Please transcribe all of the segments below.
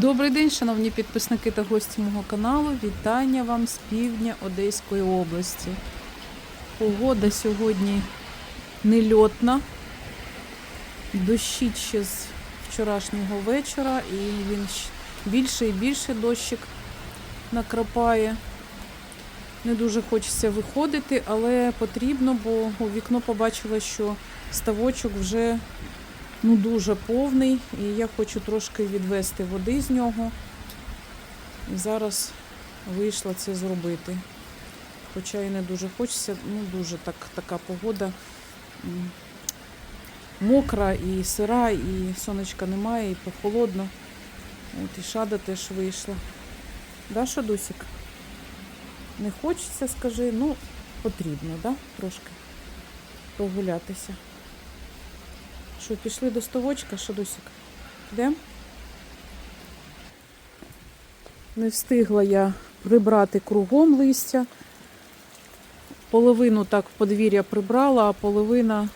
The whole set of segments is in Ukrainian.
Добрий день, шановні підписники та гості мого каналу. Вітання вам з півдня Одеської області. Погода сьогодні нельотна. Дощить ще з вчорашнього вечора, і він більше і більше дощик накрапає. Не дуже хочеться виходити, але потрібно, бо у вікно побачила, що ставочок вже ну, дуже повний, і я хочу трошки відвести води з нього. І зараз вийшла це зробити. Хоча і не дуже хочеться, ну дуже так, така погода мокра і сира, і сонечка немає, і прохолодно. От і шада теж вийшла. Да, Шадусік? Не хочеться, скажи, ну потрібно, да? Трошки прогулятися. Що, пішли до ставочка, Шадусік? Йдемо? Не встигла я прибрати кругом листя. Половину так в подвір'я прибрала, а половина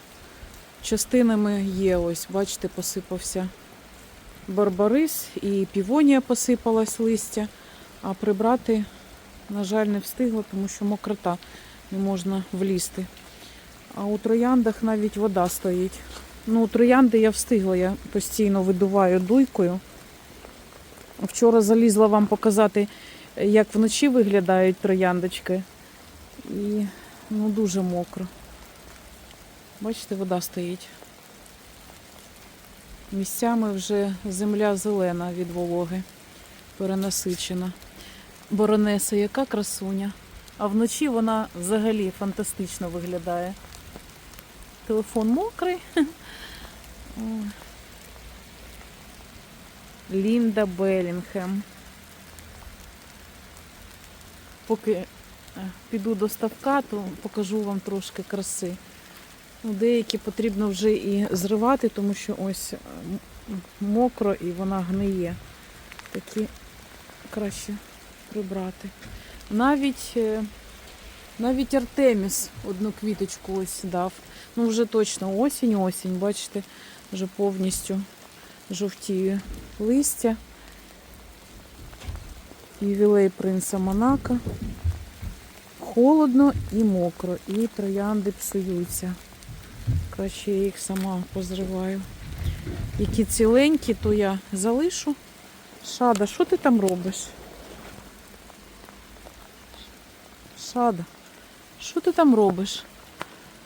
частинами є. Ось, бачите, посипався барбарис і півонія посипалась листя, а прибрати, на жаль, не встигла, тому що мокрота не можна влізти. А у трояндах навіть вода стоїть. Ну, троянди я встигла, я постійно видуваю дуйкою. Вчора залізла вам показати, як вночі виглядають трояндочки. І ну, дуже мокро. Бачите, вода стоїть. Місцями вже земля зелена від вологи, перенасичена. Боронеса, яка красуня. А вночі вона взагалі фантастично виглядає. Телефон мокрий. Лінда Белінгем. Поки е, піду до ставка, то покажу вам трошки краси. Ну, деякі потрібно вже і зривати, тому що ось е, мокро і вона гниє. Такі краще прибрати. Навіть, е, навіть Артеміс одну квіточку ось дав. Ну, вже точно осінь, осінь, бачите, вже повністю жовтіє листя. Ювілей принца Монако. Холодно і мокро, і троянди псуються. Краще я їх сама позриваю. Які ціленькі, то я залишу. Шада, що ти там робиш? Шада, що ти там робиш?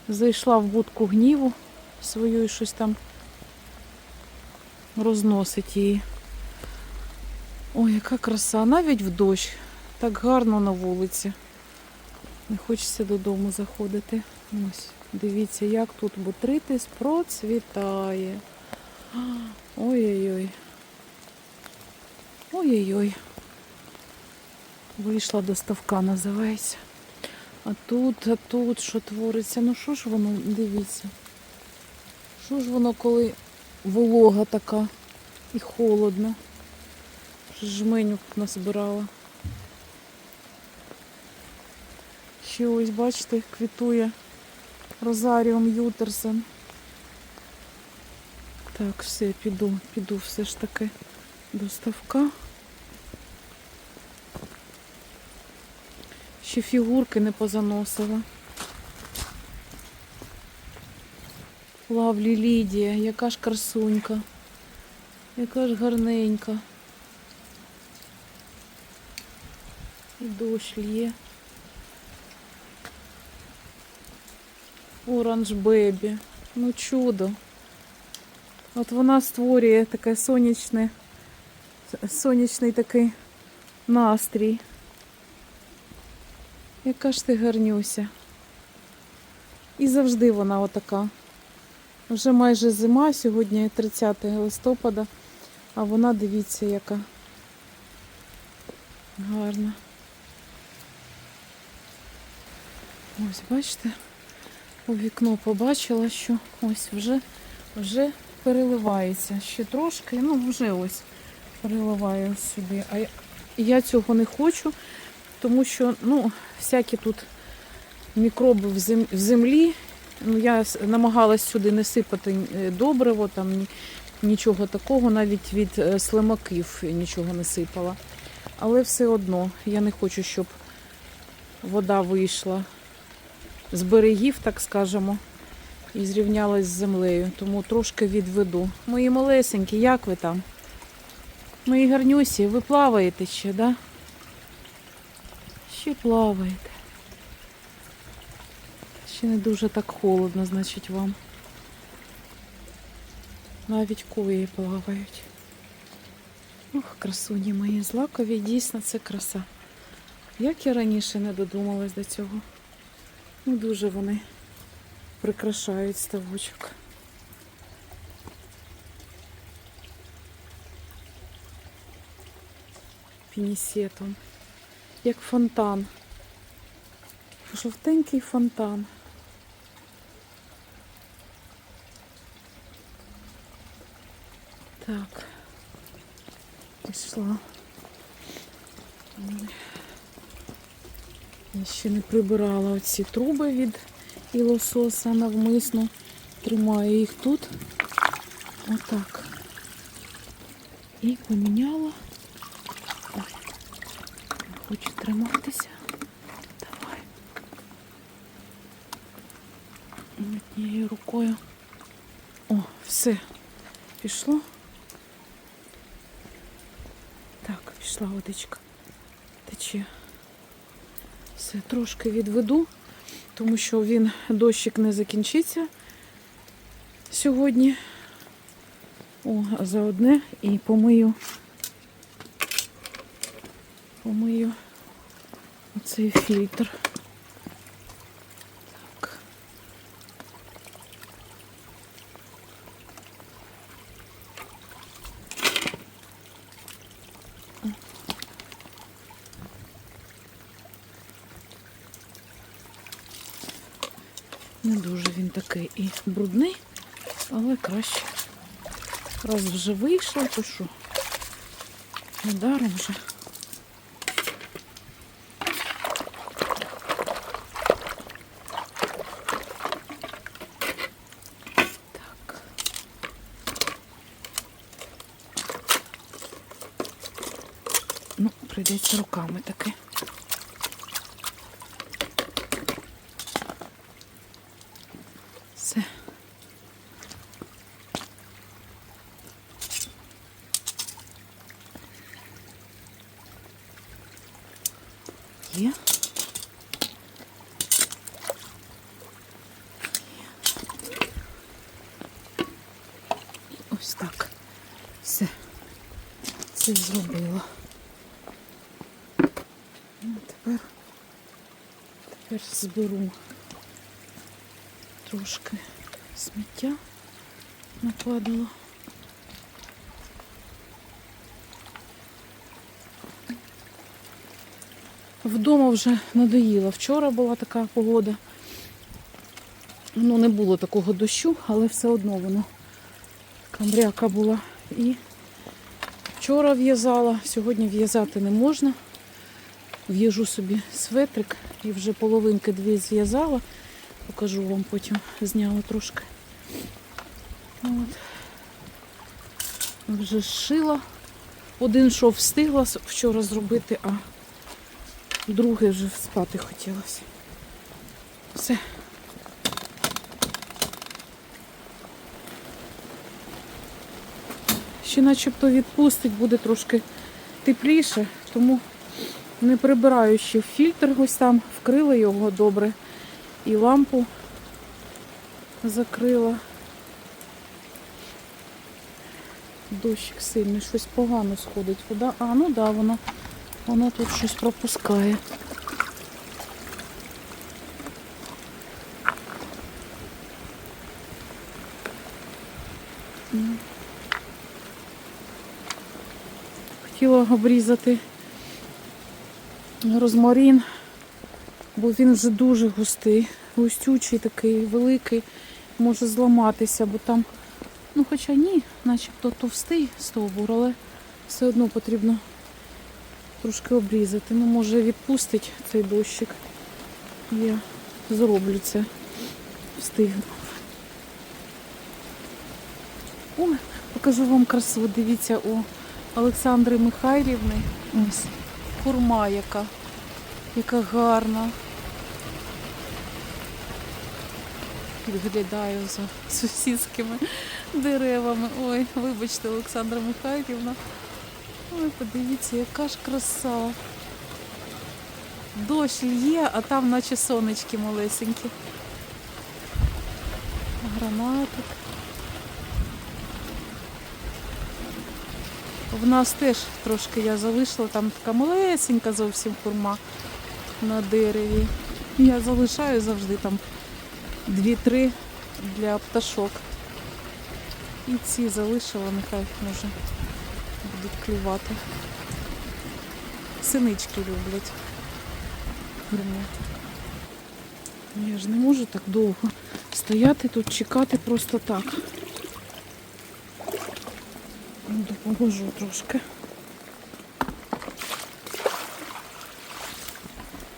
Зайшла в будку гніву свою і щось там розносить її. Ой, яка краса, навіть в дощ. Так гарно на вулиці. Не хочеться додому заходити. Ось, дивіться, як тут бутритис процвітає. Ой-ой-ой. Ой-ой-ой. Вийшла до ставка, називається. А тут, а тут що твориться? Ну що ж воно, дивіться. Що ж воно, коли волога така і холодно. Вже Жменю назбирала. Ще ось, бачите, квітує Розаріум Ютерсен. Так, все, піду, піду все ж таки до ставка. Ще фігурки не позаносила. Лавлі Лідія, яка ж красунька, яка ж гарненька. І дощ лє. Оранж Бебі. Ну чудо. От вона створює таке сонячне, сонячний такий настрій. Яка ж ти гарнюся. І завжди вона отака. Вже майже зима, сьогодні 30 листопада, а вона, дивіться, яка гарна. Ось, бачите, у вікно побачила, що ось вже, вже переливається. Ще трошки, ну вже ось переливаю сюди. А я- я цього не хочу, тому що, ну, всякі тут мікроби в землі. Ну, я намагалась сюди не сипати е, добриво, там нічого такого, навіть від е, слимаків нічого не сипала. Але все одно я не хочу, щоб вода вийшла з берегів, так скажемо, і зрівнялась з землею. Тому трошки відведу. Мої малесенькі, як ви там? Мої гарнюсі, ви плаваєте ще, да? Ще плаваєте. Ще не дуже так холодно, значить, вам. Навіть кої плавають. Ох, красуні мої злакові, дійсно це краса. Як я раніше не додумалась до цього. Ну, дуже вони прикрашають ставочок. Пінісетом. Як фонтан. Жовтенький фонтан. Так. Пішла. Я ще не прибирала оці труби від ілососа навмисно. Тримаю їх тут. Отак. І поміняла. Триматися. Давай. Однією рукою. О, все. Пішло. Так, пішла водичка. Тече. Все, трошки відведу, тому що він дощик не закінчиться сьогодні. О, за одне і помию. Помию оцей фільтр. Так. Не дуже він такий і брудний, але краще. Раз вже вийшов, то що? Недаром вже. Так. Ну, прийдеться руками таки. Все. Є. Ось так. Все. Це зробила. Тепер, тепер зберу трошки сміття накладала. Вдома вже надоїла. Вчора була така погода. Ну, не було такого дощу, але все одно воно камряка була. І вчора в'язала, сьогодні в'язати не можна. В'яжу собі светрик і вже половинки дві зв'язала. Покажу вам потім зняла трошки. От. Вже зшила. Один шов встигла вчора зробити, а другий вже спати хотілося. Все. Ще начебто відпустить, буде трошки тепліше, тому не прибираю ще фільтр ось там, вкрила його добре і лампу закрила. Дощик сильний, щось погано сходить. Вода. А, ну да, вона, вона тут щось пропускає. Хотіла обрізати розмарин, бо він вже дуже густий, густючий такий, великий, може зламатися, бо там, ну хоча ні, начебто товстий стовбур, але все одно потрібно трошки обрізати. Ну, може відпустить цей дощик. Я зроблю це, встигну. Ой, покажу вам красу. Дивіться, у Олександри Михайлівни. Ось хурма яка. Яка гарна. Підглядаю за сусідськими деревами. Ой, вибачте, Олександра Михайлівна. Ой, подивіться, яка ж краса. Дощ є, а там наче сонечки малесенькі. Гранатик. В нас теж трошки я залишила, там така малесенька зовсім хурма на дереві. Я залишаю завжди там дві-три для пташок. І ці залишила, нехай може будуть клювати. Синички люблять. Я ж не можу так довго стояти тут, чекати просто так. Ну, трошки.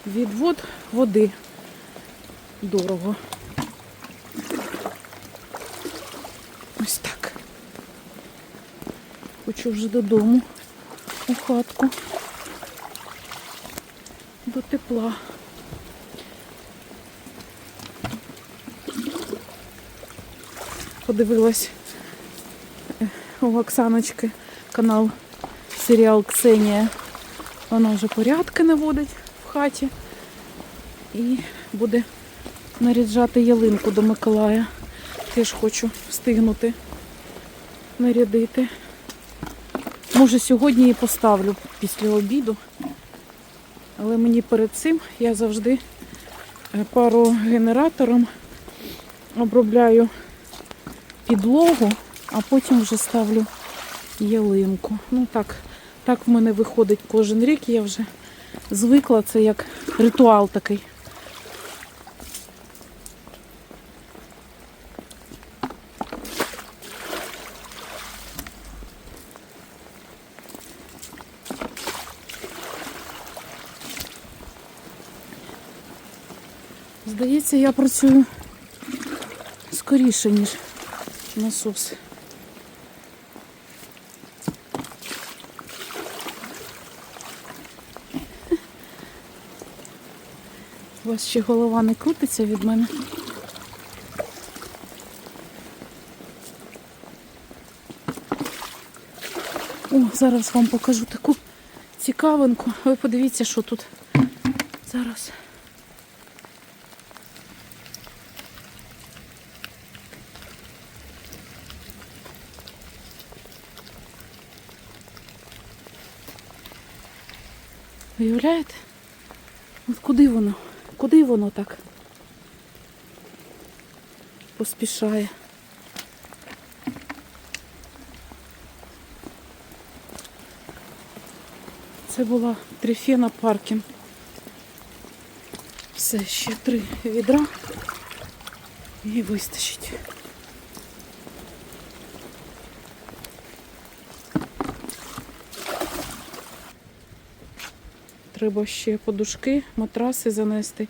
Відвод води дорого. Ось так. Хочу вже додому у хатку. До тепла. Подивилась у Оксаночки канал серіал Ксенія. Вона вже порядки наводить в хаті і буде наряджати ялинку до Миколая. Теж хочу встигнути нарядити. Може, сьогодні її поставлю після обіду. Але мені перед цим я завжди е, парогенератором обробляю підлогу, а потім вже ставлю ялинку. Ну так, так в мене виходить кожен рік, я вже звикла, це як ритуал такий. Здається, я працюю скоріше, ніж насос. У вас ще голова не крутиться від мене. О, зараз вам покажу таку цікавинку. Ви подивіться, що тут зараз. Виявляєте? От куди воно? Куди воно так? Поспішає. Це була трифена паркін. Все, ще три відра і вистачить. Треба ще подушки, матраси занести.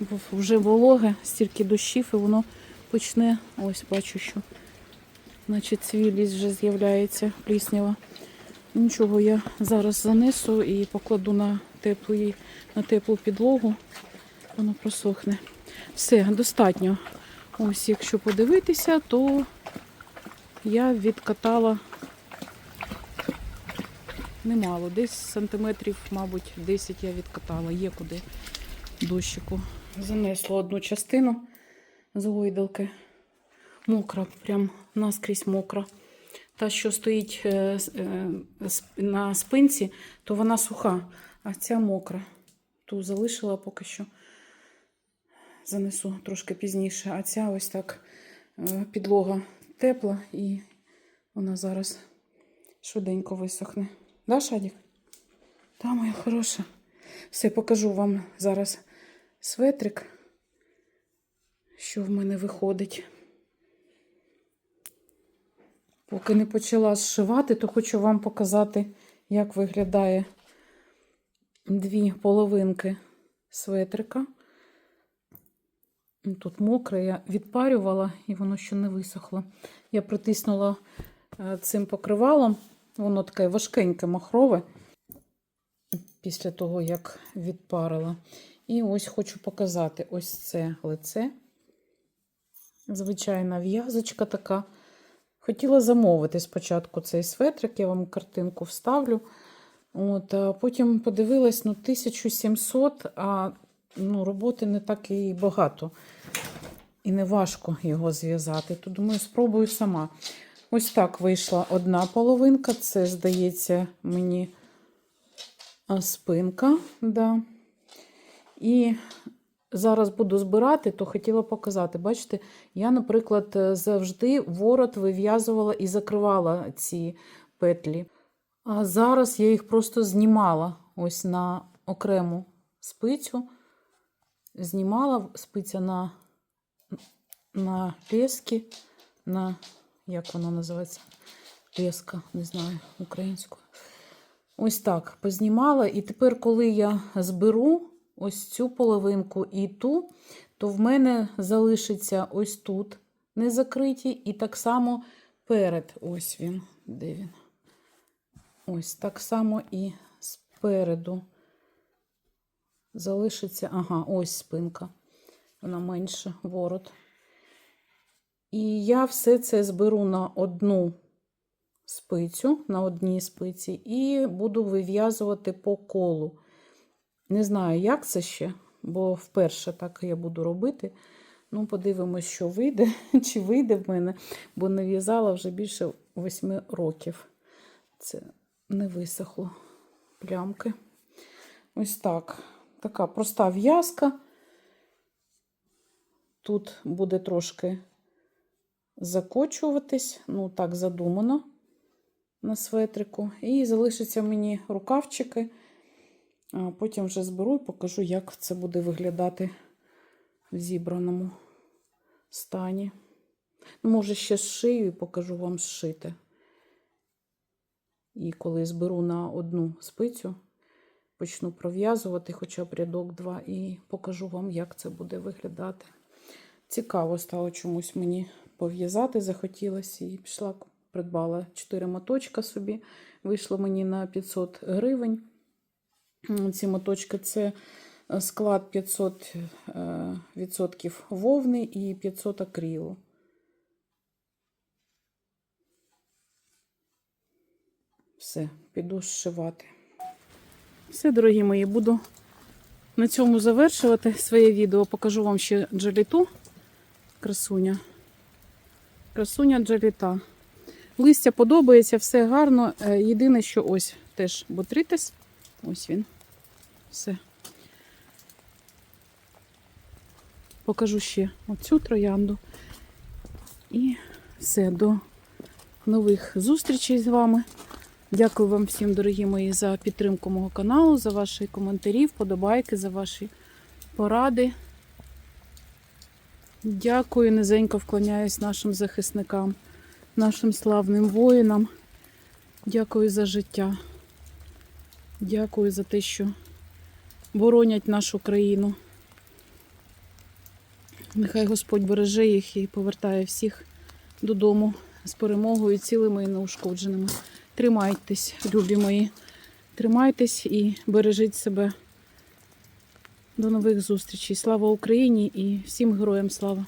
Бо вже вологе, стільки дощів і воно почне, ось бачу, що наче цвілість вже з'являється пліснява. Нічого, я зараз занесу і покладу на теплу, на теплу підлогу, воно просохне. Все, достатньо. Ось, якщо подивитися, то я відкатала немало. Десь сантиметрів, мабуть, 10 я відкатала. Є куди дощику. Занесла одну частину з гойдалки. Мокра, прям наскрізь мокра. Та, що стоїть е, е, на спинці, то вона суха, а ця мокра. Ту залишила поки що. Занесу трошки пізніше. А ця ось так е, підлога тепла і вона зараз швиденько висохне. Да, Шадік? Та, моя хороша. Все, покажу вам зараз светрик, що в мене виходить. Поки не почала зшивати, то хочу вам показати, як виглядає дві половинки светрика. Тут мокре, я відпарювала і воно ще не висохло. Я притиснула е, цим покривалом, воно таке важкеньке махрове після того, як відпарила. І ось хочу показати ось це лице. Звичайна в'язочка така. Хотіла замовити спочатку цей светрик, я вам картинку вставлю. От, а потім подивилась, ну, 1700, а ну, роботи не так і багато. І не важко його зв'язати. То думаю, спробую сама. Ось так вийшла одна половинка. Це, здається, мені спинка. Да. І зараз буду збирати, то хотіла показати. Бачите, я, наприклад, завжди ворот вив'язувала і закривала ці петлі. А зараз я їх просто знімала ось на окрему спицю. Знімала спиця на, на лески, на, як воно називається? Леска, не знаю, українською. Ось так познімала. І тепер, коли я зберу ось цю половинку і ту, то в мене залишиться ось тут не закриті, і так само перед. Ось він, де він. Ось так само і спереду залишиться, ага, ось спинка. Вона менше ворот. І я все це зберу на одну спицю, на одній спиці, і буду вив'язувати по колу. Не знаю, як це ще, бо вперше так я буду робити. Ну, подивимось, що вийде, чи вийде в мене, бо не в'язала вже більше 8 років. Це не висохло плямки. Ось так. Така проста в'язка. Тут буде трошки закочуватись, ну, так задумано на светрику. І залишаться мені рукавчики. Потім вже зберу і покажу, як це буде виглядати в зібраному стані. Ну, може, ще зшию і покажу вам зшити. І коли зберу на одну спицю, почну пров'язувати хоча б рядок два, і покажу вам, як це буде виглядати. Цікаво стало чомусь мені пов'язати, захотілося і пішла, придбала 4 моточка собі. Вийшло мені на 500 гривень. Ці моточки це склад 500 е, відсотків вовни і 500 акрилу. Все, піду зшивати. Все, дорогі мої, буду на цьому завершувати своє відео. Покажу вам ще джаліту. Красуня. Красуня джаліта. Листя подобається, все гарно. Е, Єдине, що ось теж ботритис. Ось він. Все. Покажу ще оцю троянду. І все, до нових зустрічей з вами. Дякую вам всім, дорогі мої, за підтримку мого каналу, за ваші коментарі, вподобайки, за ваші поради. Дякую, низенько вклоняюсь нашим захисникам, нашим славним воїнам. Дякую за життя. Дякую за те, що боронять нашу країну. Нехай Господь береже їх і повертає всіх додому з перемогою, цілими і неушкодженими. Тримайтесь, любі мої. Тримайтесь і бережіть себе. До нових зустрічей. Слава Україні і всім героям слава!